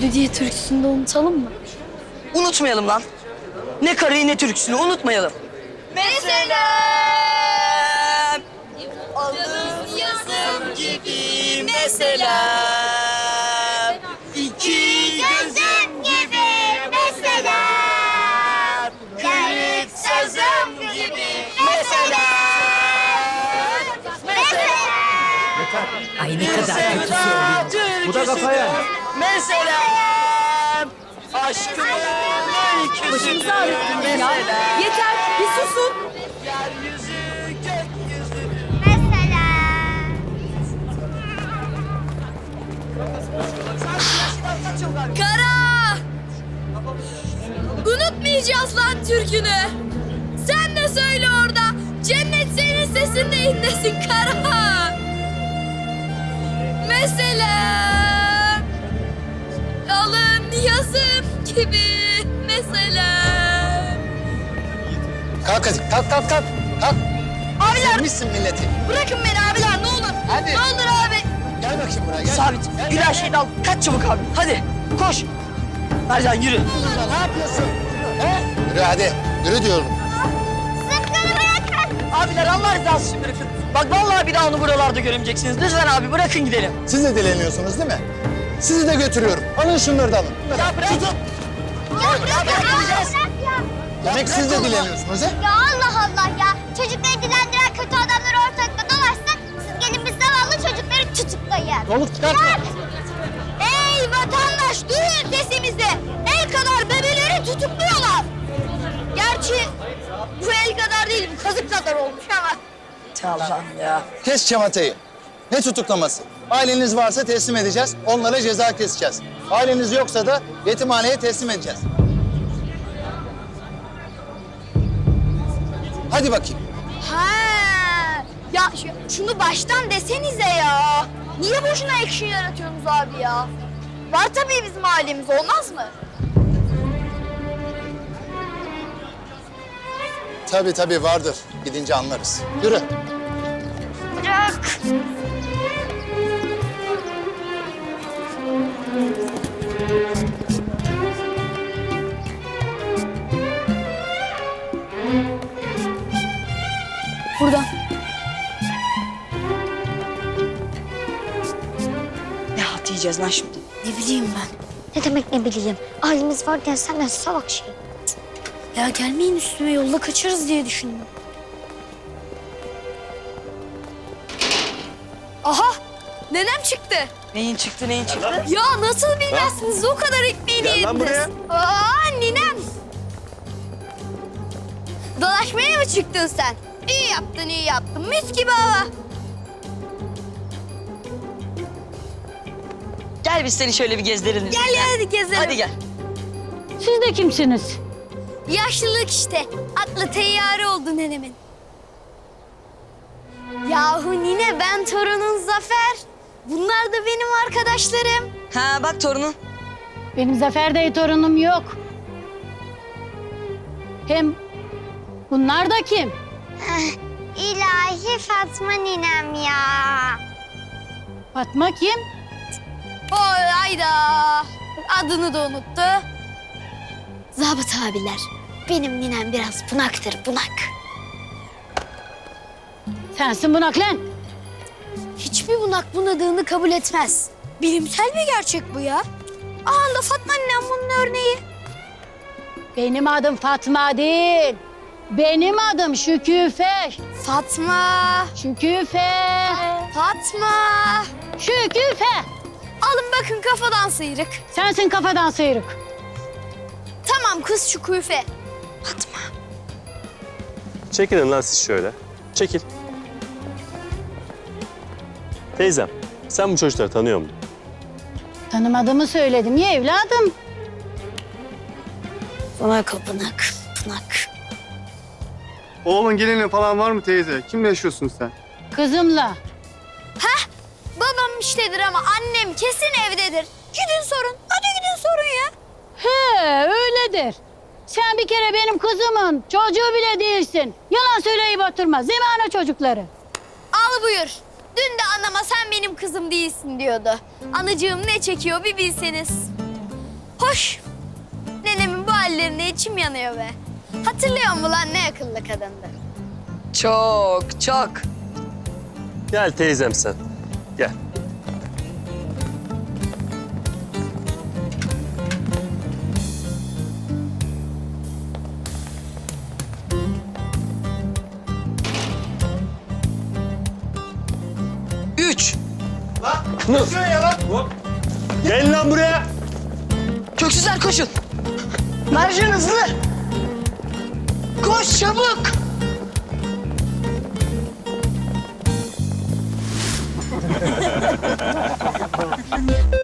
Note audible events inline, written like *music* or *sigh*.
öldü diye türküsünü de unutalım mı? Unutmayalım lan. Ne karıyı ne türküsünü unutmayalım. Mesela alın yazım gibi mesela iki gözüm gibi mesela kırık sözüm gibi mesela Ay ne kadar kötü söylüyor. Bu da kafa yani. Mesela aşkımın öyküsü mesela. Yeter bir susun. Yeryüzü Mesela. Kara! Unutmayacağız lan türkünü. Sen de söyle orada. Cennet senin sesinde inlesin Kara. Mesela Kalk hadi kalk kalk kalk. Kalk. Abiler Sevmişsin milleti. bırakın beni abiler ne olur. Hadi. Ne olur abi. Gel bakayım buraya gel. Sabit Gel, gel, şeyi al. Kaç çabuk abi. Hadi koş. Mercan yürü. gel. Ne yapıyorsun? He? Yürü hadi. Yürü diyorum. Zıpkını bırakın. Abiler Allah rızası için bırakın. Bak vallahi bir daha onu buralarda göremeyeceksiniz. Lütfen abi bırakın gidelim. Siz de dileniyorsunuz değil mi? Sizi de götürüyorum. Alın şunları da alın. Ya bırak. Tutun. Ya bırak ya. gideceğiz. Bırak ya. Demek siz de dileniyorsunuz he? Ya Allah Allah ya. Çocukları dilendiren kötü adamlar ortalıkta dolaşsa siz gelin biz zavallı çocukları tutuklayın. Dolup çıkartma. Ey vatandaş duyun sesimizi. El kadar bebeleri tutukluyorlar. Gerçi bu el kadar değil bu kazık kadar olmuş ama. Allah'ım ya. Kes çamatayı. Ne tutuklaması? Aileniz varsa teslim edeceğiz. Onlara ceza keseceğiz. Aileniz yoksa da yetimhaneye teslim edeceğiz. Hadi bakayım. Ha. Ya şu- şunu baştan desenize ya. Niye boşuna action yaratıyorsunuz abi ya? Var tabii bizim ailemiz olmaz mı? Tabii tabii vardır. Gidince anlarız. Yürü. Bırak. Yiyeceğiz lan şimdi? Ne bileyim ben. Ne demek ne bileyim. Ailemiz var diye senden salak şey. Ya gelmeyin üstüme yolda kaçarız diye düşündüm. Aha! Nenem çıktı. Neyin çıktı neyin çıktı? Ya nasıl bilmezsiniz o kadar ekmeğini yediniz. Aa ninem. Dolaşmaya mı çıktın sen? İyi yaptın iyi yaptın. Mis gibi hava. Gel biz seni şöyle bir gezdirelim. Gel ya hadi gezelim. Hadi gel. Siz de kimsiniz? Yaşlılık işte. Aklı teyyare oldu nenemin. Yahu nine ben torunun Zafer. Bunlar da benim arkadaşlarım. Ha bak torunun. Benim Zafer Bey torunum yok. Hem bunlar da kim? İlahi Fatma ninem ya. Fatma kim? Oy ayda. Adını da unuttu. Zabıt abiler. Benim ninem biraz bunaktır bunak. Sensin bunak lan. Hiçbir bunak bunadığını kabul etmez. Bilimsel bir gerçek bu ya. Aha da Fatma annem bunun örneği. Benim adım Fatma değil. Benim adım Şüküfe. Fatma, Şüküfe. Fatma. Şüküfe. Bakın kafadan sıyrık. Sensin kafadan sıyrık. Tamam kız şu küfe. Çekilin lan siz şöyle. Çekil. Teyzem, sen bu çocukları tanıyor musun? Tanımadığımı söyledim ya evladım. Bunak o bunak. Bunak. Oğlun gelinin falan var mı teyze? Kimle yaşıyorsun sen? Kızımla. İştedir ama annem kesin evdedir. Gidin sorun. Hadi gidin sorun ya. He öyledir. Sen bir kere benim kızımın çocuğu bile değilsin. Yalan söyleyip oturma. Zemane çocukları. Al buyur. Dün de anama sen benim kızım değilsin diyordu. Anacığım ne çekiyor bir bilseniz. Hoş. Nenemin bu hallerine içim yanıyor be. Hatırlıyor musun lan ne akıllı kadındı? Çok, çok. Gel teyzem sen. Gel. Gel lan buraya. Köksüzler koşun. Mercan hızlı. Koş çabuk. *laughs*